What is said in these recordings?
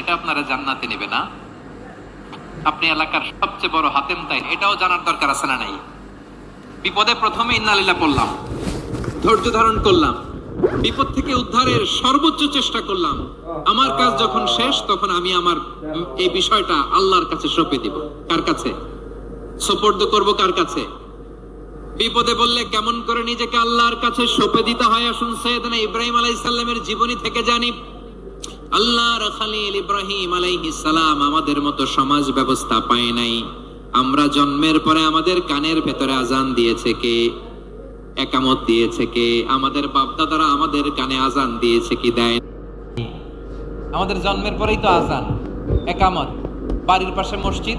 এটা আপনারা জান্নাতে নেবে না। আপনি এলাকার সবচেয়ে বড় হাতেম তাই, এটাও জানার দরকার আছে না নাই? বিপদে প্রথমে ইন্নালিল্লাহ পড়লাম, ধৈর্য ধারণ করলাম, বিপদ থেকে উদ্ধারের সর্বোচ্চ চেষ্টা করলাম। আমার কাজ যখন শেষ, তখন আমি আমার এই বিষয়টা আল্লাহর কাছে সঁপে দিব। কার কাছে? সোপর্দ করব কার কাছে? বিপদে বললে কেমন করে নিজেকে আল্লাহর কাছে সঁপে দিতে হয়? আসুন সৈয়দনা ইব্রাহিম আলাইহিস সালামের জীবনী থেকে জানি। আল্লাহর খালিল ইব্রাহিম আলাইহিস সালাম আমাদের মতো সমাজ ব্যবস্থা পায় নাই। আমরা জন্মের পরে আমাদের কানের ভেতরে আজান দিয়েছে কে? একামত দিয়েছে কে? আমাদের বাপদাদারা আমাদের কানে আজান দিয়েছে কি দেয় আমাদের জন্মের পরেই তো আজান, একামত। বাড়ির পাশে মসজিদ,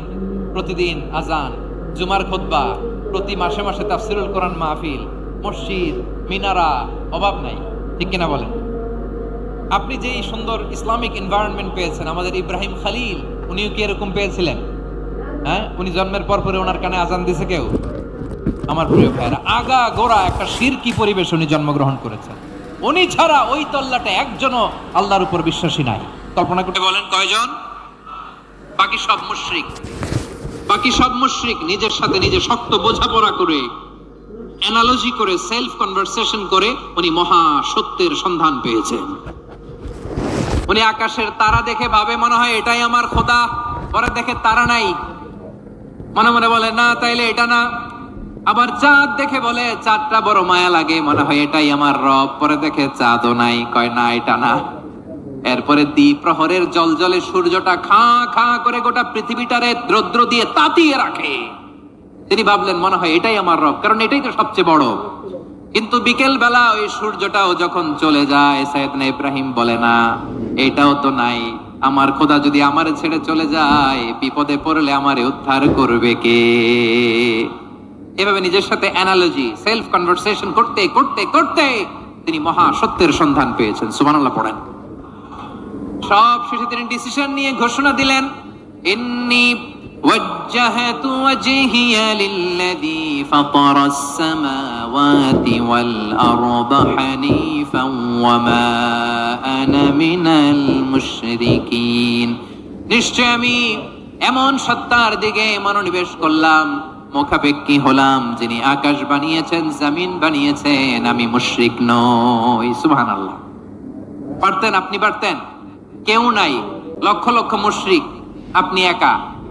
প্রতিদিন আজান। জুমার খুতবা, প্রতি মাসে মাসে তাফসিরুল কোরআন মাহফিল, মসজিদ, মিনারা, অভাব নাই। ঠিক কিনা বলেন? আপনি যে সুন্দর ইসলামিক এনভায়রনমেন্ট পেয়েছেন, আমাদের ইব্রাহিম খালিল, উনিও কি এরকম পেয়েছিলেন? হ্যাঁ? উনি জন্মের পর পরে ওনার কানে আজান দিছে কেউ? আমার প্রিয় ভাইরা আগা গোড়া একটা শিরকি পরিবেশ উনি জন্মগ্রহণ করেছেন। উনি ছাড়া ওই তল্লাটা একজনও আল্লাহর উপর বিশ্বাসী নাই। কল্পনা করে বলেন, কয়জন? বাকি সব মুশরিক। বাকি সব মুশরিক নিজের সাথে নিজে শক্ত বোঝাপড়া করে অ্যানালজি করে সেলফ কনভারসেশন করে উনি মহা সত্যের সন্ধান পেয়েছেন। উনি আকাশের তারা দেখে ভাবে, মনে হয় এটাই আমার খোদা। পরে দেখে তারা নাই। মনে মনে বলে, না, তাইলে এটা না। আবার চাঁদ দেখে বলে, চাঁদটা বড় মায়া লাগে, মনে হয় এটাই আমার রব। পরে দেখে, চাঁদও নাই। কয়, না, এটা না। এরপরে দ্বীপ প্রহরের জল জলে সূর্যটা খাঁ খাঁ করে গোটা পৃথিবীটারে দ্রদ্র দিয়ে তাতিয়ে রাখে। তিনি ভাবলেন, মনে হয় এটাই আমার রব। কারণ এটাই তো সবচেয়ে বড়। কিন্তু বিকেল বেলা ওই সূর্যটাও যখন চলে যায়, সৈয়দনা ইব্রাহিম বলে, না, এটাও তো নাই। আমার খোদা যদি আমারে ছেড়ে চলে যায়, বিপদে পড়লে আমারে উদ্ধার করবে কে? এভাবে নিজের সাথে অ্যানালজি সেলফ কনভারসেশন করতে করতে করতে তিনি মহা সত্যের সন্ধান পেয়েছেন। সুবহানাল্লাহ পড়েন। সব শেষে তিনি ডিসিশন নিয়ে ঘোষণা দিলেন, ইন্নি وجهت وجهي للذي فطر السماوات والأرض حنيفا وما أنا من المشركين নিশ্চয় আমি এমন সত্তার দিকে মনোনিবেশ করলাম মুখাপেক্ষী হলাম যিনি আকাশ বানিয়েছেন জমিন বানিয়েছেন আমি মুশরিক নই সুবহানাল্লাহ পারতেন আপনি পারতেন কেউ নাই লক্ষ লক্ষ মুশরিক আপনি একা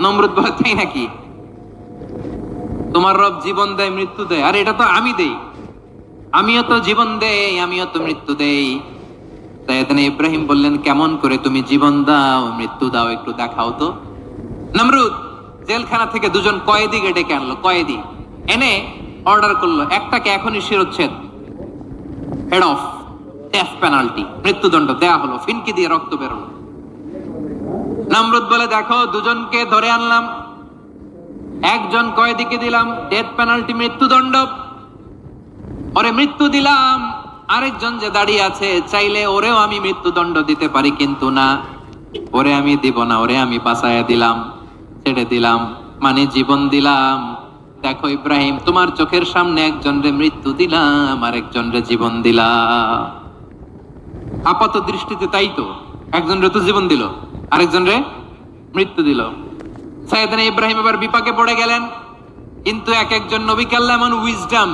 নমরুদ বলে তাই নাকি? তোমার রব জীবন দেয়, মৃত্যু দেয়। আর, এটা তো আমি দেই। আমিও তো জীবন দেই, আমিও তো মৃত্যু দেই। তাই এখানে ইব্রাহিম বললেন, কেমন করে তুমি জীবন দাও, মৃত্যু দাও, একটু দেখাও তো। নমরুদ জেলখানা থেকে দুজন কয়েদি ডেকে আনলো, কয়েদি। এনে অর্ডার করল, একটাকে এখনই শিরোচ্ছেদ। হেড অফ ডেথ পেনাল্টি মৃত্যুদণ্ড দেয়া হলো, ফিনকি দিয়ে রক্ত বেরোলো। নামরুদ বলে, দেখো, দুজনকে ধরে আনলাম। একজন কয়েদিকে দিলাম? ডেথ পেনাল্টি, মৃত্যুদণ্ড। ওরে মৃত্যু দিলাম। আরেকজন যে দাঁড়িয়ে আছে, চাইলে ওরেও আমি মৃত্যুদণ্ড দিতে পারি, কিন্তু না। ওরে আমি দিব না, ওরে আমি বাঁচাইয়া দিলাম, ছেড়ে দিলাম মানে জীবন দিলাম। দেখো ইব্রাহিম, তোমার চোখের সামনে একজন রে মৃত্যু দিলাম আর একজন রে জীবন দিলাম। আপাত দৃষ্টিতে তাই তো একজন রে তো জীবন দিল। আরেকজন রে মৃত্যু দিল সাইয়েদনা ইব্রাহিম এবার বিপাকে পড়ে গেলেন কিন্তু এক একজন নবী কাল্লা এমন উইজডম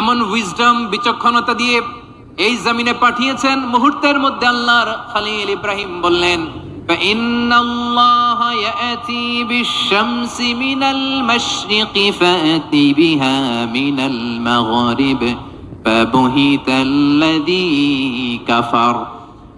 এমন উইজডম বিচক্ষণতা দিয়ে এই জমিনে পাঠিয়েছেন মুহূর্তের মধ্যে আল্লাহর খালিল ইব্রাহিম বললেন فإن الله يأتي بالشمس من المشرق فأتي بها من المغرب فبهت الذي كفر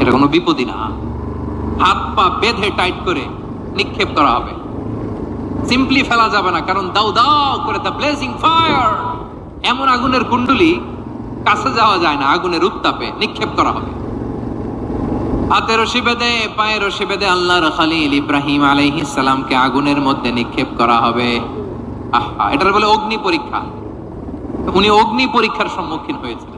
এটা কোনো বিপদই না। হাত পা বেঁধে টাইট করে নিক্ষেপ করা হবে। সিম্পলি ফেলা যাবে না, কারণ দাও দাও করে দ্য ব্লেজিং ফায়ার এমন আগুনের কুণ্ডলি কাছে যাওয়া যায় না, আগুনের উত্তাপে নিক্ষেপ করা হবে। হাতে রশি বেঁধে পায়ে রশি বেঁধে আল্লাহর খালিল ইব্রাহিম আলাইহিস সালামকে আগুনের মধ্যে নিক্ষেপ করা হবে। আহা, এটার বলে অগ্নি পরীক্ষা। উনি অগ্নি পরীক্ষার সম্মুখীন হয়েছিলেন।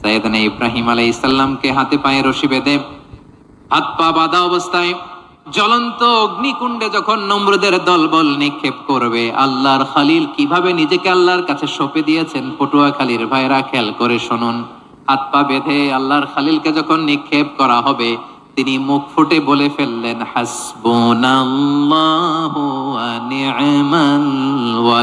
সাইয়েদনা ইব্রাহিম আলাইহিস সালামকে হাতে পায়ে রশি বেঁধে হাত পা বাঁধা অবস্থায় জ্বলন্ত অগ্নিকুণ্ডে যখন নমরুদের দলবল নিক্ষেপ করবে, আল্লাহর খালিল কীভাবে নিজেকে আল্লাহর কাছে সঁপে দিয়েছেন পটুয়া খালির ভাইরা খেয়াল করে শুনুন। হাত পা বেঁধে আল্লাহর খালিলকে যখন নিক্ষেপ করা হবে, তিনি মুখ ফুটে বলে ফেললেন, হাসবুনাল্লাহু ওয়া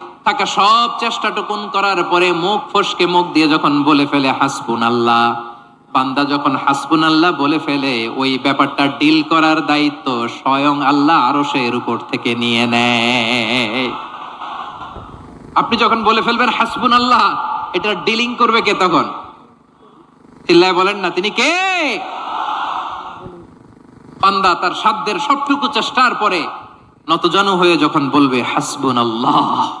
থাকা সব চেষ্টাটুকুন করার পরে মুখ ফসকে মুখ দিয়ে যখন বলে ফেলে হাসবুন আল্লাহ বান্দা যখন হাসবুন আল্লাহ বলে ফেলে, ওই ব্যাপারটা ডিল করার দায়িত্ব স্বয়ং আল্লাহ আরও এর উপর থেকে নিয়ে নেয়। আপনি যখন বলে ফেলবেন হাসবুন আল্লাহ এটা ডিলিং করবে কে তখন? চিল্লায় বলেন না, তিনি কে? বান্দা তার সাধ্যের সবটুকু চেষ্টার পরে নতজন হয়ে যখন বলবে হাসবুন আল্লাহ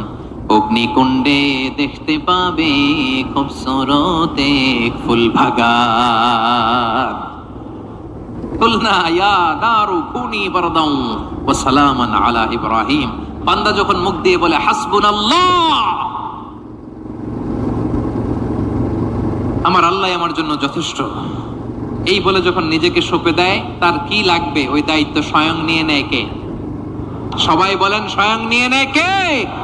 অগ্নিকুণ্ডে দেখতে পাবে খুব সরতে ফুল হাসবুনাল্লাহ! আমার আল্লাহ আমার জন্য যথেষ্ট। এই বলে যখন নিজেকে সঁপে দেয়, তার কি লাগবে? ওই দায়িত্ব স্বয়ং নিয়ে নেয় কে? সবাই বলেন, স্বয়ং নিয়ে নেয় কে?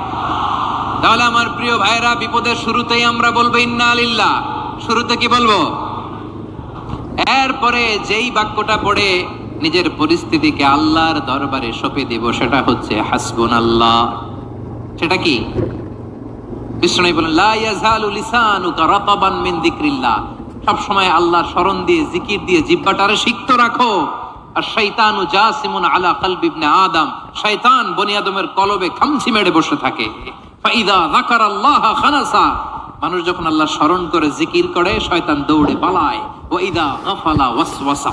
তাহলে আমার প্রিয় ভাইরা বিপদের শুরুতেই আমরা বলব, ইন্না আলিল্লাহ শুরুতে কি বলব? এরপরে যেই বাক্যটা পড়ে নিজের পরিস্থিতিকে আল্লাহর দরবারে সঁপে দিব, সেটা হচ্ছে হাসবুন আল্লাহ সেটা কি? বিষ্ণু বলেন মিন যিকরিল্লাহ। সব সময় স্মরণ দিয়ে, জিকির দিয়ে, জিহ্বাটারে সিক্ত রাখো। আর শয়তানু জাসিমুন আলা কলবি ইবনে আদম। শয়তান বনি আদমের কলবে খামচি মেরে বসে থাকে। মানুষ যখন আল্লাহ স্মরণ করে জিকির করে শয়তান দৌড়ে পালায়। ও ইদা গাফালা ওয়াসওয়াসা।